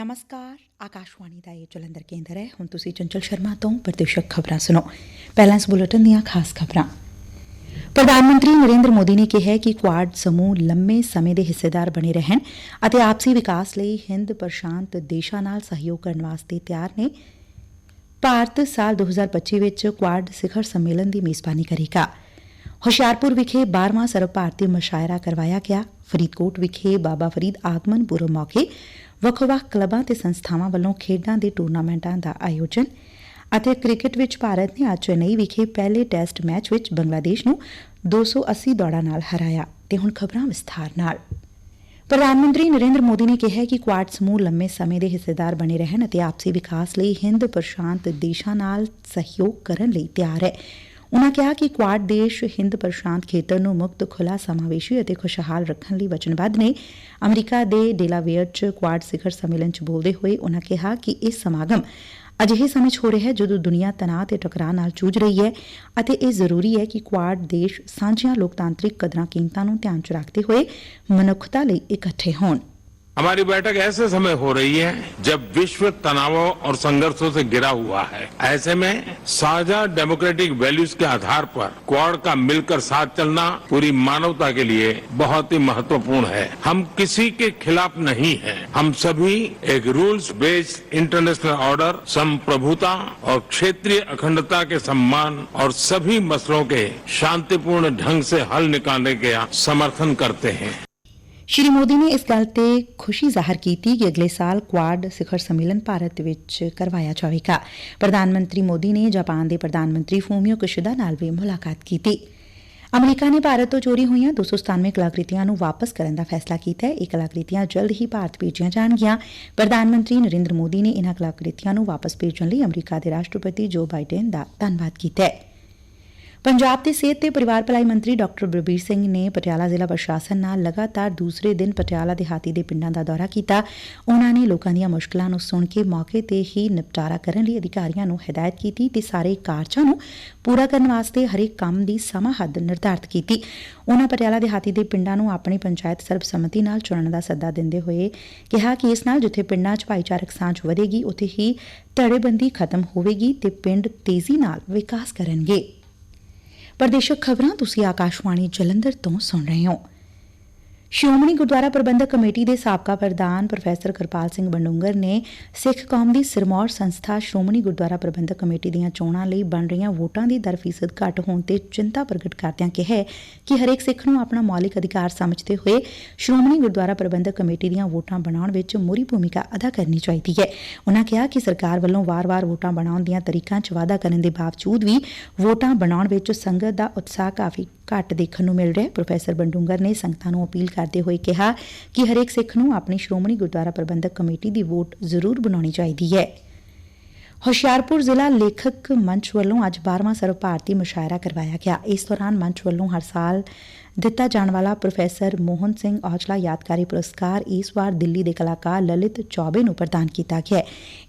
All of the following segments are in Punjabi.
ਨਮਸਕਾਰ ਆਕਾਸ਼ਵਾਣੀ ਦਾ ਇਹ ਜਲੰਧਰ ਕੇਂਦਰ ਹੈ ਹੁਣ ਤੁਸੀਂ ਚੰਚਲ ਸ਼ਰਮਾ ਤੋਂ ਪ੍ਰਤੀਸ਼ਕ ਖਬਰਾਂ ਸੁਣੋ ਪਹਿਲਾਂ ਇਸ ਬੁਲੇਟਿਨ ਦੀਆਂ ਖਾਸ ਖਬਰਾਂ ਪ੍ਰਧਾਨ ਮੰਤਰੀ ਨਰਿੰਦਰ ਮੋਦੀ ਨੇ ਕਿਹਾ ਕਿ ਕੁਆਡ ਸਮੂਹ ਲੰਮੇ ਸਮੇਂ ਦੇ ਹਿੱਸੇਦਾਰ ਬਣੇ ਰਹਿਣ ਅਤੇ ਆਪਸੀ ਵਿਕਾਸ ਲਈ ਹਿੰਦ ਪ੍ਰਸ਼ਾਂਤ ਦੇਸ਼ਾਂ ਨਾਲ ਸਹਿਯੋਗ ਕਰਨ ਵਾਸਤੇ ਤਿਆਰ ਨੇ ਭਾਰਤ ਸਾਲ 2025 ਵਿੱਚ ਕੁਆਡ ਸਿਖਰ ਸੰਮੇਲਨ ਦੀ ਮੇਜ਼ਬਾਨੀ ਕਰੇਗਾ ਹੁਸ਼ਿਆਰਪੁਰ ਵਿਖੇ 12ਵਾਂ ਸਰਵ ਭਾਰਤੀ ਮੁਸ਼ਾਇਰਾ ਕਰਵਾਇਆ ਗਿਆ ਫਰੀਦਕੋਟ ਵਿਖੇ ਬਾਬਾ ਫਰੀਦ ਆਗਮਨ ਪੁਰਬ ਮੌਕੇ ਵੱਖ-ਵੱਖ ਕਲੱਬਾਂ ਤੇ ਸੰਸਬਾਵਾਂ ਵੱਲੋਂ ਖੇਡਾਂ ਦੇ ਟੂਰਨਾਮੈਂਟਾਂ ਦਾ ਆਯੋਜਨ ਅਤੇ ਕ੍ਰਿਕਟ ਵਿਚ ਭਾਰਤ ਨੇ ਅੱਜ ਚੇਨਈ ਵਿਖੇ ਪਹਿਲੇ ਟੈਸਟ ਮੈਚ ਵਿਚ ਬੰਗਲਾਦੇਸ਼ ਨੂੰ 280 ਦੌੜਾਂ ਨਾਲ ਹਰਾਇਆ ਤੇ ਹੁਣ ਖਬਰਾਂ ਵਿਸਥਾਰ ਨਾਲ। ਪ੍ਰਧਾਨ ਮੰਤਰੀ ਨਰਿੰਦਰ ਮੋਦੀ ਨੇ ਕਿਹੈ ਕਿ ਕੁਆਡ ਸਮੂਹ ਲੰਮੇ ਸਮੇਂ ਦੇ ਹਿੱਸੇਦਾਰ ਬਣੇ ਰਹਿਣ ਅਤੇ ਆਪਸੀ ਵਿਕਾਸ ਲਈ ਹਿੰਦ ਪ੍ਰਸ਼ਾਂਤ ਦੇਸ਼ਾਂ ਨਾਲ ਸਹਿਯੋਗ ਕਰਨ ਲਈ ਤਿਆਰ ਹੈ। ਉਨੂਾ ਕਿਹਾ ਕਿ ਕੁਆਡ ਦੇਸ਼, ਹਿੰਦ ਪ੍ਰਸ਼ਾਂਤ ਖੇਤਰ ਨੂੰ ਮੁਕਤ ਖੁਲਾ ਸਮਾਵੇਸ਼ੀ ਅਤੇ ਖੁਸ਼ਹਾਲ ਰੱਖਣ ਲਈ ਵਚਨਬੱਧ ਨੇ। ਅਮਰੀਕਾ ਦੇ ਡੇਲਾਵੇਅਰ 'ਚ ਕੁਆਡ ਸਿਖਰ ਸੰਮੇਲਨ 'ਚ ਬੋਲਦੇ ਹੋਏ ਉਨਾਂ ਕਿਹਾ ਕਿ ਇਹ ਸਮਾਗਮ ਅਜਿਹੇ ਸਮੇਂ 'ਚ ਹੋ ਰਿਹਾ ਹੈ ਜਦੋਂ ਦੁਨੀਆ ਤਣਾਅ ਤੇ ਟਕਰਾਅ ਨਾਲ ਜੂਝ ਰਹੀ ਹੈ ਅਤੇ ਇਹ ਜ਼ਰੂਰੀ ਹੈ ਕਿ ਕੁਆਡ ਦੇਸ਼ ਸਾਂਝੀਆਂ ਲੋਕਤਾਂਤਰਿਕ ਕਦਰਾਂ ਕੀਮਤਾਂ ਨੂੰ ਧਿਆਨ 'ਚ ਰੱਖਦੇ ਹੋਏ ਮਨੁੱਖਤਾ ਲਈ ਇਕੱਠੇ ਹੋਣ। हमारी बैठक ऐसे समय हो रही है जब विश्व तनावों और संघर्षों से घिरा हुआ है। ऐसे में साझा डेमोक्रेटिक वैल्यूज़ के आधार पर क्वाड का मिलकर साथ चलना पूरी मानवता के लिए बहुत ही महत्वपूर्ण है। हम किसी के खिलाफ नहीं है। हम सभी एक रूल्स बेस्ड इंटरनेशनल ऑर्डर, संप्रभुता और क्षेत्रीय अखंडता के सम्मान और सभी मसलों के शांतिपूर्ण ढंग से हल निकालने का समर्थन करते हैं। ਸ਼੍ਰੀ ਮੋਦੀ ਨੇ ਇਸ ਗੱਲ ਤੇ ਖੁਸ਼ੀ ਜ਼ਾਹਰ ਕੀਤੀ ਕਿ ਅਗਲੇ ਸਾਲ ਕੁਆਡ ਸਿਖਰ ਸੰਮੇਲਨ ਭਾਰਤ ਵਿੱਚ ਕਰਵਾਇਆ ਜਾਵੇਗਾ। ਪ੍ਰਧਾਨ ਮੰਤਰੀ ਮੋਦੀ ਨੇ ਜਾਪਾਨ ਦੇ ਪ੍ਰਧਾਨ ਮੰਤਰੀ ਫੂਮੀਓ ਕਿਸ਼ਿਦਾ ਨਾਲ ਵੀ ਮੁਲਾਕਾਤ ਕੀਤੀ। ਅਮਰੀਕਾ ਨੇ ਭਾਰਤ ਤੋਂ ਚੋਰੀ ਹੋਈਆਂ 297 ਕਲਾਕ੍ਰਿਤੀਆਂ ਨੂੰ ਵਾਪਸ ਕਰਨ ਦਾ ਫੈਸਲਾ ਕੀਤਾ ਹੈ। ਇਹ ਕਲਾਕ੍ਰਿਤੀਆਂ ਜਲਦ ਹੀ ਭਾਰਤ ਭੇਜੀਆਂ ਜਾਣਗੀਆਂ। ਪ੍ਰਧਾਨ ਮੰਤਰੀ ਨਰਿੰਦਰ ਮੋਦੀ ਨੇ ਇਨ੍ਹਾਂ ਕਲਾਕ੍ਰਿਤੀਆਂ ਨੂੰ ਵਾਪਸ ਭੇਜਣ ਲਈ ਅਮਰੀਕਾ ਦੇ ਰਾਸ਼ਟਰਪਤੀ ਜੋ ਬਾਈਡਨ ਦਾ ਧੰਨਵਾਦ ਕੀਤਾ ਹੈ। ਪੰਜਾਬ ਦੇ ਸਿਹਤ ਤੇ ਪਰਿਵਾਰ ਭਲਾਈ ਮੰਤਰੀ ਡਾਕਟਰ ਬਲਬੀਰ ਸਿੰਘ ਨੇ ਪਟਿਆਲਾ ਜ਼ਿਲ੍ਹਾ ਪ੍ਰਸ਼ਾਸਨ ਨਾਲ ਲਗਾਤਾਰ ਦੂਸਰੇ ਦਿਨ ਪਟਿਆਲਾ ਦਿਹਾਤੀ ਦੇ ਪਿੰਡਾਂ ਦਾ ਦੌਰਾ ਕੀਤਾ। ਉਹਨਾਂ ਨੇ ਲੋਕਾਂ ਦੀਆਂ ਮੁਸ਼ਕਲਾਂ ਨੂੰ ਸੁਣ ਕੇ ਮੌਕੇ ਤੇ ਹੀ ਨਿਪਟਾਰਾ ਕਰਨ ਲਈ ਅਧਿਕਾਰੀਆਂ ਨੂੰ ਹਦਾਇਤ ਕੀਤੀ ਤੇ ਸਾਰੇ ਕਾਰਜਾਂ ਨੂੰ ਪੂਰਾ ਕਰਨ ਵਾਸਤੇ ਹਰੇਕ ਕੰਮ ਦੀ ਸਮਾਂ ਹੱਦ ਨਿਰਧਾਰਤ ਕੀਤੀ। ਉਹਨਾਂ ਪਟਿਆਲਾ ਦਿਹਾਤੀ ਦੇ ਪਿੰਡਾਂ ਨੂੰ ਆਪਣੀ ਪੰਚਾਇਤ ਸਰਬਸੰਮਤੀ ਨਾਲ ਚੁਣਨ ਦਾ ਸੱਦਾ ਦਿੰਦੇ ਹੋਏ ਕਿਹਾ ਕਿ ਇਸ ਨਾਲ ਜਿੱਥੇ ਪਿੰਡਾਂ 'ਚ ਭਾਈਚਾਰਕ ਸਾਂਝ ਵਧੇਗੀ, ਉੱਥੇ ਹੀ ਧੜੇਬੰਦੀ ਖਤਮ ਹੋਵੇਗੀ ਤੇ ਪਿੰਡ ਤੇਜ਼ੀ ਨਾਲ ਵਿਕਾਸ ਕਰਨਗੇ। ਪ੍ਰਦੇਸ਼ਕ ਖਬਰਾਂ ਤੁਸੀਂ ਆਕਾਸ਼ਵਾਣੀ ਜਲੰਧਰ ਤੋਂ ਸੁਣ ਰਹੇ ਹੋ। ਸ਼੍ਰੋਮਣੀ ਗੁਰਦੁਆਰਾ ਪ੍ਰਬੰਧਕ ਕਮੇਟੀ ਦੇ ਸਾਬਕਾ ਪ੍ਰਧਾਨ ਪ੍ਰੋਫੈਸਰ ਕਿਰਪਾਲ ਸਿੰਘ ਬੰਡੂੰਗਰ ਨੇ ਸਿੱਖ ਕੌਮ ਦੀ ਸਿਰਮੌਰ ਸੰਸਥਾ ਸ਼੍ਰੋਮਣੀ ਗੁਰਦੁਆਰਾ ਪ੍ਰਬੰਧਕ ਕਮੇਟੀ ਦੀਆਂ ਚੋਣਾਂ ਲਈ ਬਣ ਰਹੀਆਂ ਵੋਟਾਂ ਦੀ ਦਰ ਫੀਸਦ ਘੱਟ ਹੋਣ ਤੇ ਚਿੰਤਾ ਪ੍ਰਗਟ ਕਰਦਿਆਂ ਕਿਹਾ ਕਿ ਹਰੇਕ ਸਿੱਖ ਨੂੰ ਆਪਣਾ ਮੌਲਿਕ ਅਧਿਕਾਰ ਸਮਝਦੇ ਹੋਏ ਸ਼੍ਰੋਮਣੀ ਗੁਰਦੁਆਰਾ ਪ੍ਰਬੰਧਕ ਕਮੇਟੀ ਦੀਆਂ ਵੋਟਾਂ ਬਣਾਉਣ ਵਿੱਚ ਮੂਰੀ ਭੂਮਿਕਾ ਅਦਾ ਕਰਨੀ ਚਾਹੀਦੀ ਹੈ। ਉਨਾਂ ਕਿਹਾ ਕਿ ਸਰਕਾਰ ਵੱਲੋਂ ਵਾਰ-ਵਾਰ ਵੋਟਾਂ ਬਣਾਉਣ ਦੀਆਂ ਤਰੀਕਾਂ 'ਚ ਵਾਧਾ ਕਰਨ ਦੇ ਬਾਵਜੂਦ ਵੀ ਵੋਟਾਂ ਬਣਾਉਣ ਵਿੱਚ ਸੰਗਤ ਦਾ ਉਤਸ਼ਾਹ ਕਾਫੀ ਘੱਟ ਦੇਖਣ ਨੂੰ ਮਿਲ ਰਿਹਾ ਹੈ। ਪ੍ਰੋਫੈਸਰ ਬੰਡੂੰਗਰ ਨੇ ਸੰਗਤਾਂ ਨੂੰ ਅਪੀਲ ਕਰਦੇ ਹੋਏ ਕਿਹਾ ਕਿ ਹਰੇਕ ਸਿੱਖ ਨੂੰ ਆਪਣੀ ਸ਼੍ਰੋਮਣੀ ਗੁਰਦੁਆਰਾ ਪ੍ਰਬੰਧਕ ਕਮੇਟੀ ਦੀ ਵੋਟ ਜ਼ਰੂਰ ਬਣਾਉਣੀ ਚਾਹੀਦੀ ਹੈ। ਹੁਸ਼ਿਆਰਪੁਰ ਜ਼ਿਲ੍ਹਾ ਲੇਖਕ ਮੰਚ ਵੱਲੋਂ ਅੱਜ 12ਵਾਂ ਸਰਵ ਭਾਰਤੀ ਮੁਸ਼ਾਇਰਾ ਕਰਵਾਇਆ ਗਿਆ। ਇਸ ਦੌਰਾਨ ਮੰਚ ਵੱਲੋਂ ਹਰ ਸਾਲ ਦਿੱਤਾ ਜਾਣ ਵਾਲਾ ਪ੍ਰੋਫੈਸਰ ਮੋਹਨ ਸਿੰਘ ਔਜਲਾ ਯਾਦਗਾਰੀ ਪੁਰਸਕਾਰ ਇਸ ਵਾਰ ਦਿੱਲੀ ਦੇ ਕਲਾਕਾਰ ਲਲਿਤ ਚੌਬੇ ਨੂੰ ਪ੍ਰਦਾਨ ਕੀਤਾ ਗਿਆ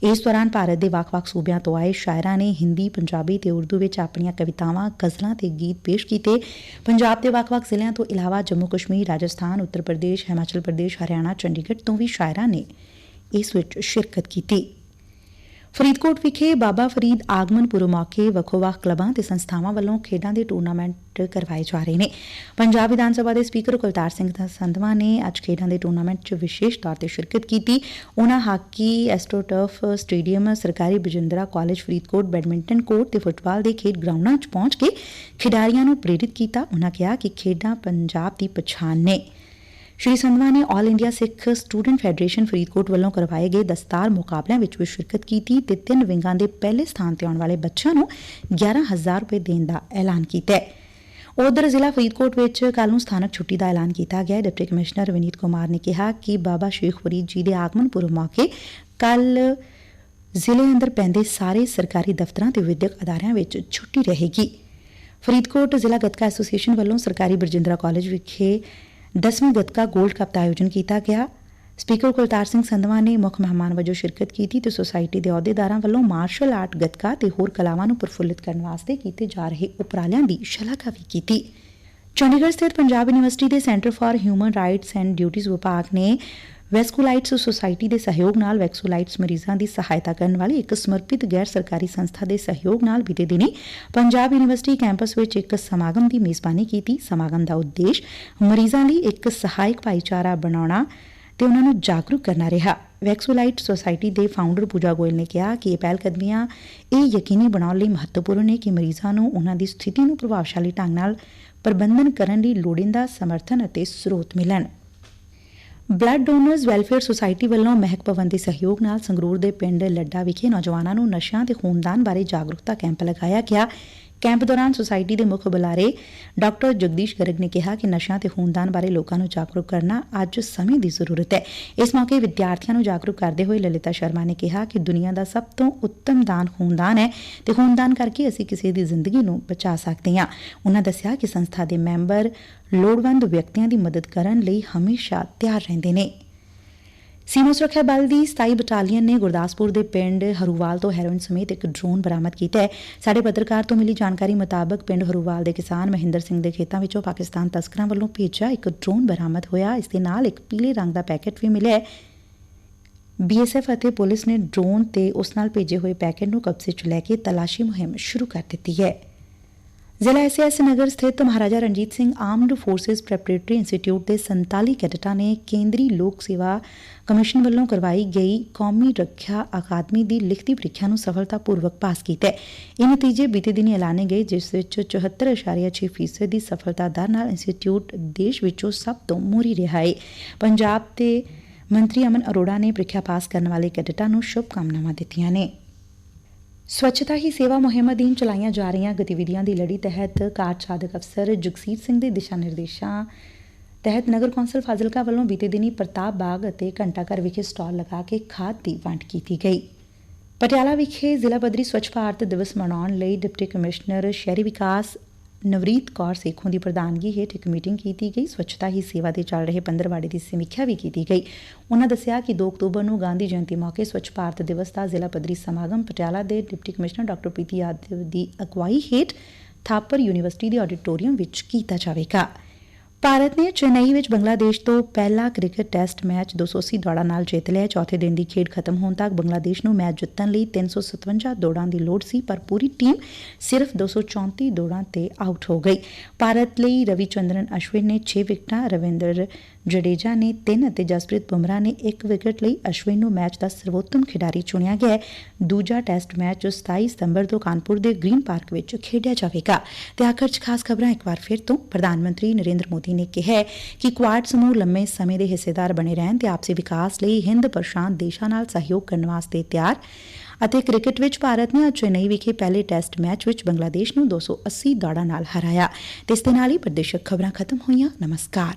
ਇਸ ਦੌਰਾਨ ਭਾਰਤ ਦੇ ਵੱਖ-ਵੱਖ ਸੂਬਿਆਂ ਤੋਂ ਆਏ ਸ਼ਾਇਰਾਂ ਨੇ ਹਿੰਦੀ, ਪੰਜਾਬੀ ਤੇ ਉਰਦੂ ਵਿੱਚ ਆਪਣੀਆਂ ਕਵਿਤਾਵਾਂ, ਗ਼ਜ਼ਲਾਂ ਤੇ ਗੀਤ ਪੇਸ਼ ਕੀਤੇ। ਪੰਜਾਬ ਦੇ ਵੱਖ-ਵੱਖ ਜ਼ਿਲ੍ਹਿਆਂ ਤੋਂ ਇਲਾਵਾ ਜੰਮੂ ਕਸ਼ਮੀਰ, ਰਾਜਸਥਾਨ, ਉੱਤਰ ਪ੍ਰਦੇਸ਼, ਹਿਮਾਚਲ ਪ੍ਰਦੇਸ਼, ਹਰਿਆਣਾ, ਚੰਡੀਗੜ੍ਹ ਤੋਂ ਵੀ ਸ਼ਾਇਰਾਂ ਨੇ ਇਸ ਵਿੱਚ ਸ਼ਿਰਕਤ ਕੀਤੀ। ਫਰੀਦਕੋਟ ਵਿਖੇ ਬਾਬਾ ਫਰੀਦ ਆਗਮਨ ਪੁਰਬ ਮੌਕੇ ਵੱਖੋ-ਵੱਖ ਕਲੱਬਾਂ ਤੇ ਸੰਸਥਾਵਾਂ ਵੱਲੋਂ ਖੇਡਾਂ ਦੇ ਟੂਰਨਾਮੈਂਟ ਕਰਵਾਏ ਜਾ ਰਹੇ ਨੇ। ਪੰਜਾਬ ਵਿਧਾਨ ਸਭਾ ਦੇ ਸਪੀਕਰ ਕੁਲਤਾਰ ਸਿੰਘ ਸੰਧਵਾ ਨੇ ਅੱਜ ਖੇਡਾਂ ਦੇ ਟੂਰਨਾਮੈਂਟ 'ਚ ਵਿਸ਼ੇਸ਼ ਤੌਰ ਤੇ ਸ਼ਿਰਕਤ ਕੀਤੀ। ਉਹਨਾਂ ਹਾਕੀ, ਐਸਟ੍ਰੋਟਰਫ, ਸਟੇਡੀਅਮ, ਸਰਕਾਰੀ Brijindra college, Faridkot, badminton court ਤੇ ਫੁੱਟਬਾਲ ਦੇ ਖੇਡ ਗਰਾਊਂਡਾਂ 'ਚ ਪਹੁੰਚ ਕੇ ਖਿਡਾਰੀਆਂ ਨੂੰ ਪ੍ਰੇਰਿਤ ਕੀਤਾ। ਉਹਨਾਂ ਕਿਹਾ ਕਿ ਖੇਡਾਂ ਪੰਜਾਬ ਦੀ ਪਛਾਣ ਨੇ। ਸ਼੍ਰੀ ਸੰਧਵਾ ਨੇ all India Sikh student federation Faridkot ਵੱਲੋਂ ਕਰਵਾਏ ਗਏ ਦਸਤਾਰ ਮੁਕਾਬਲਿਆਂ ਵਿੱਚ ਵੀ ਸ਼ਿਰਕਤ ਕੀਤੀ ਤੇ ਤਿੰਨ ਵਿੰਗਾਂ ਦੇ ਪਹਿਲੇ ਸਥਾਨ ਤੇ ਆਉਣ ਵਾਲੇ ਬੱਚਿਆਂ ਨੂੰ 11000 ਰੁਪਏ ਦੇਣ ਦਾ ਐਲਾਨ ਕੀਤਾ ਹੈ। ਉਧਰ ਜ਼ਿਲ੍ਹਾ ਫਰੀਦਕੋਟ ਵਿੱਚ ਕੱਲ ਨੂੰ ਸਥਾਨਕ ਛੁੱਟੀ ਦਾ ਐਲਾਨ ਕੀਤਾ ਗਿਆ ਡਿਪਟੀ ਕਮਿਸ਼ਨਰ ਵਿਨੀਤ ਕੁਮਾਰ ਨੇ ਕਿਹਾ ਕਿ ਬਾਬਾ ਸ਼ੇਖ ਫਰੀਦ ਜੀ ਦੇ ਆਗਮਨ ਪੁਰਬ ਮੌਕੇ ਕੱਲ ਜ਼ਿਲ੍ਹੇ ਅੰਦਰ ਪੈਂਦੇ ਸਾਰੇ ਸਰਕਾਰੀ ਦਫ਼ਤਰਾਂ ਤੇ ਵਿਦਿਅਕ ਅਦਾਰਿਆਂ ਵਿੱਚ ਛੁੱਟੀ ਰਹੇਗੀ। ਫਰੀਦਕੋਟ ਜ਼ਿਲ੍ਹਾ ਗੱਤਕਾ ਐਸੋਸੀਏਸ਼ਨ ਵੱਲੋਂ ਸਰਕਾਰੀ ਬਰਜਿੰਦਰਾ ਕਾਲਜ ਵਿਖੇ ਦਸਵੀਂ ਗੱਤਕਾ 골ਡ ਕੱਪ ਦਾ ਆਯੋਜਨ ਕੀਤਾ ਗਿਆ ਸਪੀਕਰ ਕੁਲਤਾਰ ਸਿੰਘ ਸੰਧਵਾ ਨੇ ਮੁੱਖ ਮਹਿਮਾਨ ਵਜੋਂ ਸ਼ਿਰਕਤ ਕੀਤੀ ਤੇ ਸੁਸਾਇਟੀ ਦੇ ਅਹੁਦੇਦਾਰਾਂ ਵੱਲੋਂ ਮਾਰਸ਼ਲ ਆਰਟ ਗੱਤਕਾ ਤੇ ਹੋਰ ਕਲਾਵਾਂ ਨੂੰ ਪ੍ਰਫੁੱਲਿਤ ਕਰਨ ਵਾਸਤੇ ਕੀਤੇ ਜਾ ਰਹੇ ਉਪਰਾਲਿਆਂ ਦੀ ਸ਼ਲਾਘਾ ਵੀ ਕੀਤੀ ਚੰਡੀਗੜ੍ਹ ਸਥਿਤ ਪੰਜਾਬ ਯੂਨੀਵਰਸਿਟੀ ਦੇ centre for human rights and duties ਵਿਭਾਗ ਨੇ ਵੈਸਕੂਲਾਈਟਸ ਸੁਸਾਇਟੀ ਦੇ ਸਹਿਯੋਗ ਨਾਲ ਵੈਕਸੂਲਾਈਟਸ ਮਰੀਜ਼ਾਂ ਦੀ ਸਹਾਇਤਾ ਕਰਨ ਵਾਲੀ ਇੱਕ ਸਮਰਪਿਤ ਗੈਰ ਸਰਕਾਰੀ ਸੰਸਥਾ ਦੇ ਸਹਿਯੋਗ ਨਾਲ ਬੀਤੇ ਦਿਨੀ ਪੰਜਾਬ ਯੂਨੀਵਰਸਿਟੀ ਕੈਂਪਸ ਵਿੱਚ ਇੱਕ ਸਮਾਗਮ ਦੀ ਮੇਜ਼ਬਾਨੀ ਕੀਤੀ। ਸਮਾਗਮ ਦਾ ਉਦੇਸ਼ ਮਰੀਜ਼ਾਂ ਲਈ ਇੱਕ ਸਹਾਇਕ ਭਾਈਚਾਰਾ ਬਣਾਉਣਾ ਤੇ ਉਹਨਾਂ ਨੂੰ ਜਾਗਰੂਕ ਕਰਨਾ ਰਿਹਾ। ਵੈਕਸੂਲਾਈਟ ਸੁਸਾਇਟੀ ਦੇ ਫਾਊਂਡਰ ਪੂਜਾ ਗੋਇਲ ਨੇ ਕਿਹਾ ਕਿ ਇਹ ਪਹਿਲ ਕਦਮੀਆਂ ਇਹ ਯਕੀਨੀ ਬਣਾਉਣ ਲਈ ਮਹੱਤਵਪੂਰਨ ਨੇ ਕਿ ਮਰੀਜ਼ਾਂ ਨੂੰ ਉਹਨਾਂ ਦੀ ਸਥਿਤੀ ਨੂੰ ਪ੍ਰਭਾਵਸ਼ਾਲੀ ਢੰਗ ਨਾਲ ਪ੍ਰਬੰਧਨ ਕਰਨ ਲਈ ਲੋੜੀਂਦਾ ਸਮਰਥਨ ਅਤੇ ਸਰੋਤ ਮਿਲਣ। ਬਲੱਡ ਡੋਨਰਸ ਵੈਲਫੇਅਰ ਸੁਸਾਇਟੀ ਵੱਲੋਂ ਮਹਿਕ ਭਵਨ ਦੇ ਸਹਿਯੋਗ ਨਾਲ ਸੰਗਰੂਰ ਦੇ ਪਿੰਡ ਲੱਡਾ ਵਿਖੇ ਨੌਜਵਾਨਾਂ ਨੂੰ ਨਸ਼ਿਆਂ ਤੇ ਖੂਨਦਾਨ ਬਾਰੇ ਜਾਗਰੂਕਤਾ ਕੈਂਪ ਲਗਾਇਆ ਗਿਆ। ਕੈਂਪ ਦੌਰਾਨ ਸੁਸਾਇਟੀ ਦੇ ਮੁੱਖ ਬੁਲਾਰੇ ਡਾ. ਜਗਦੀਸ਼ ਗਰਗ ਨੇ ਕਿਹਾ ਕਿ ਨਸ਼ਿਆਂ ਤੇ ਖੂਨਦਾਨ ਬਾਰੇ ਲੋਕਾਂ ਨੂੰ ਜਾਗਰੂਕ ਕਰਨਾ ਅੱਜ ਸਮੇਂ ਦੀ ਜ਼ਰੂਰਤ ਹੈ। ਇਸ ਮੌਕੇ ਵਿਦਿਆਰਥੀਆਂ ਨੂੰ ਜਾਗਰੂਕ ਕਰਦੇ ਹੋਏ ਲਲਿਤਾ ਸ਼ਰਮਾ ਨੇ ਕਿਹਾ ਕਿ ਦੁਨੀਆ ਦਾ ਸਭ ਤੋਂ ਉੱਤਮ ਦਾਨ ਖੂਨਦਾਨ ਹੈ ਤੇ ਖੂਨਦਾਨ ਕਰਕੇ ਅਸੀਂ ਕਿਸੇ ਦੀ ਜ਼ਿੰਦਗੀ ਨੂੰ ਬਚਾ ਸਕਦੇ ਹਾਂ। ਉਹਨਾਂ ਦੱਸਿਆ ਕਿ ਸੰਸਥਾ ਦੇ ਮੈਂਬਰ ਲੋੜਵੰਦ ਵਿਅਕਤੀਆਂ ਦੀ ਮਦਦ ਕਰਨ ਲਈ ਹਮੇਸ਼ਾ ਤਿਆਰ ਰਹਿੰਦੇ ਨੇ। ਸੀਮਾ ਸੁਰੱਖਿਆ ਬਲ ਦੀ 27 ਬਟਾਲੀਅਨ ਨੇ ਗੁਰਦਾਸਪੁਰ ਦੇ ਪਿੰਡ ਹਰੂਵਾਲ ਤੋਂ ਹੈਰੋਇਨ ਸਮੇਤ ਇੱਕ ਡਰੋਨ ਬਰਾਮਦ ਕੀਤਾ ਹੈ। ਸਾਡੇ ਪੱਤਰਕਾਰ ਤੋਂ ਮਿਲੀ ਜਾਣਕਾਰੀ ਮੁਤਾਬਕ ਪਿੰਡ ਹਰੂਵਾਲ ਦੇ ਕਿਸਾਨ ਮਹਿੰਦਰ ਸਿੰਘ ਦੇ ਖੇਤਾਂ ਵਿੱਚੋਂ ਪਾਕਿਸਤਾਨ ਤਸਕਰਾਂ ਵੱਲੋਂ ਭੇਜਿਆ ਇੱਕ ਡਰੋਨ ਬਰਾਮਦ ਹੋਇਆ। ਇਸ ਦੇ ਨਾਲ ਇੱਕ ਪੀਲੇ ਰੰਗ ਦਾ ਪੈਕੇਟ ਵੀ ਮਿਲਿਆ ਹੈ। ਬੀਐਸਐਫ ਅਤੇ ਪੁਲਿਸ ਨੇ ਡਰੋਨ ਤੇ ਉਸ ਨਾਲ ਭੇਜੇ ਹੋਏ ਪੈਕੇਟ ਨੂੰ ਕਬਜ਼ੇ 'ਚ ਲੈ ਕੇ ਤਲਾਸ਼ੀ ਮੁਹਿੰਮ ਸ਼ੁਰੂ ਕਰ ਦਿੱਤੀ ਹੈ। ਜ਼ਿਲ੍ਹਾ ਐਸਐਸ ਨਗਰ ਸਥਿਤ Maharaja Ranjit Singh armed forces preparatory institute ਦੇ 47 ਕੈਡਟਾਂ ਨੇ ਕੇਂਦਰੀ ਲੋਕ ਸੇਵਾ ਕਮਿਸ਼ਨ ਵੱਲੋਂ ਕਰਵਾਈ ਗਈ ਕੌਮੀ ਰੱਖਿਆ ਅਕਾਦਮੀ ਦੀ ਲਿਖਤੀ ਪ੍ਰੀਖਿਆ ਨੂੰ ਸਫਲਤਾਪੂਰਵਕ ਪਾਸ ਕੀਤਾ ਹੈ। ਇਹ ਨਤੀਜੇ ਬੀਤੇ ਦਿਨੀ ਐਲਾਨੇ ਗਏ, ਜਿਸ ਵਿੱਚ 74.6% ਦੀ ਸਫਲਤਾ ਦਰ ਨਾਲ ਇੰਸਟੀਚਿਊਟ ਦੇਸ਼ ਵਿੱਚੋਂ ਸਭ ਤੋਂ ਮੂਹਰੀ ਰਿਹਾ ਹੈ। ਪੰਜਾਬ ਦੇ ਮੰਤਰੀ ਅਮਨ ਅਰੋੜਾ ਨੇ ਪ੍ਰੀਖਿਆ ਪਾਸ ਕਰਨ ਵਾਲੇ ਕੈਡਟਾਂ ਨੂੰ ਸ਼ੁਭ ਕਾਮਨਾਵਾਂ ਦਿੱਤੀਆਂ ਨੇ। ਸਵੱਛਤਾ ਹੀ ਸੇਵਾ ਮੁਹਿੰਮ ਅਧੀਨ ਚਲਾਈਆਂ ਜਾ ਰਹੀਆਂ ਗਤੀਵਿਧੀਆਂ ਦੀ ਲੜੀ ਤਹਿਤ ਕਾਰਜ ਸਾਧਕ ਅਫਸਰ ਜਗਸੀਰ ਸਿੰਘ ਦੇ ਦਿਸ਼ਾ ਨਿਰਦੇਸ਼ਾਂ ਤਹਿਤ ਨਗਰ ਕੌਂਸਲ ਫਾਜ਼ਿਲਕਾ ਵੱਲੋਂ ਬੀਤੇ ਦਿਨੀ ਪ੍ਰਤਾਪ ਬਾਗ ਅਤੇ ਘੰਟਾ ਘਰ ਵਿਖੇ ਸਟਾਲ ਲਗਾ ਕੇ ਖਾਦ ਦੀ ਵੰਡ ਕੀਤੀ ਗਈ। ਪਟਿਆਲਾ ਵਿਖੇ ਜ਼ਿਲ੍ਹਾ ਪੱਧਰੀ ਸਵੱਛ ਭਾਰਤ ਦਿਵਸ ਮਨਾਉਣ ਲਈ ਡਿਪਟੀ ਕਮਿਸ਼ਨਰ ਸ਼ਹਿਰੀ ਵਿਕਾਸ ਨਵਰੀਤ ਕੌਰ ਸੇਖੋਂ ਦੀ ਪ੍ਰਧਾਨਗੀ ਹੇਠ ਇੱਕ ਮੀਟਿੰਗ ਕੀਤੀ ਗਈ। ਸਵੱਛਤਾ ਹੀ ਸੇਵਾ ਦੇ ਚੱਲ ਰਹੇ ਪੰਦਰਵਾੜੇ ਦੀ ਸਮੀਖਿਆ ਵੀ ਕੀਤੀ ਗਈ। ਉਹਨਾਂ ਦੱਸਿਆ ਕਿ 2 ਅਕਤੂਬਰ ਨੂੰ ਗਾਂਧੀ ਜਯੰਤੀ ਮੌਕੇ ਸਵੱਛ ਭਾਰਤ ਦਿਵਸ ਦਾ ਜ਼ਿਲ੍ਹਾ ਪੱਧਰੀ ਸਮਾਗਮ ਪਟਿਆਲਾ ਦੇ deputy commissioner doctor Preeti Yadav ਦੀ ਅਗਵਾਈ ਹੇਠ ਥਾਪਰ ਯੂਨੀਵਰਸਿਟੀ ਦੇ ਆਡੀਟੋਰੀਅਮ ਵਿੱਚ ਕੀਤਾ ਜਾਵੇਗਾ। ਭਾਰਤ ਨੇ ਚੇਨਈ ਵਿੱਚ ਬੰਗਲਾਦੇਸ਼ ਤੋਂ ਪਹਿਲਾ ਕ੍ਰਿਕਟ ਟੈਸਟ ਮੈਚ 280 ਦੌੜਾਂ ਨਾਲ ਜਿੱਤ ਲਿਆ। ਚੌਥੇ ਦਿਨ ਦੀ ਖੇਡ ਖਤਮ ਹੋਣ ਤੱਕ ਬੰਗਲਾਦੇਸ਼ ਨੂੰ ਮੈਚ ਜਿੱਤਣ ਲਈ 357 ਦੌੜਾਂ ਦੀ ਲੋੜ ਸੀ, ਪਰ ਪੂਰੀ ਟੀਮ ਸਿਰਫ 234 ਦੌੜਾਂ ਤੇ ਆਊਟ ਹੋ ਗਈ। ਭਾਰਤ ਲਈ ਰਵੀ ਚੰਦਰਨ ਅਸ਼ਵਿਨ ਨੇ 6 ਵਿਕਟਾਂ, ਰਵਿੰਦਰ ਜਡੇਜਾ ਨੇ 3 ਅਤੇ ਜਸਪ੍ਰੀਤ ਬੁਮਰਾਹ ਨੇ 1 ਵਿਕਟ ਲਈ ਅਸ਼ਵਿਨ ਨੂੰ ਮੈਚ ਦਾ ਸਰਵੋਤਮ ਖਿਡਾਰੀ ਚੁਣਿਆ ਗਿਆ ਦੂਜਾ ਟੈਸਟ ਮੈਚ 27 ਸਤੰਬਰ ਤੋਂ ਕਾਨਪੁਰ ਦੇ ਗ੍ਰੀਨ ਪਾਰਕ ਵਿੱਚ ਖੇਡਿਆ ਜਾਵੇਗਾ। ਤੇ ਆਖਰ 'ਚ ਖਾਸ ਖਬਰਾਂ ਇੱਕ ਵਾਰ ਫਿਰ ਤੋਂ। ਪ੍ਰਧਾਨ ਮੰਤਰੀ ਨਰਿੰਦਰ ਮੋਦੀ ਨੇ ਕਿਹਾ ਕਿ ਕੁਆਡ ਸਮੂਹ ਲੰਮੇ ਸਮੇਂ ਦੇ ਹਿੱਸੇਦਾਰ ਬਣੇ ਰਹਿਣ ਤੇ ਆਪਸੀ ਵਿਕਾਸ ਲਈ ਹਿੰਦ ਪ੍ਰਸ਼ਾਂਤ ਦੇਸ਼ਾਂ ਨਾਲ ਸਹਿਯੋਗ ਕਰਨ ਵਾਸਤੇ ਤਿਆਰ ਅਤੇ ਕ੍ਰਿਕਟ ਵਿੱਚ ਭਾਰਤ ਨੇ ਅੱਜ ਚੇਨਈ ਵਿਖੇ ਪਹਿਲੇ ਟੈਸਟ ਮੈਚ ਵਿੱਚ ਬੰਗਲਾਦੇਸ਼ ਨੂੰ 280 ਦੌੜਾਂ ਨਾਲ ਹਰਾਇਆ। ਤੇ ਇਸ ਦੇ ਨਾਲ ਹੀ ਪ੍ਰਦੇਸ਼ਕ ਖਬਰਾਂ ਖਤਮ ਹੋਈਆਂ। ਨਮਸਕਾਰ।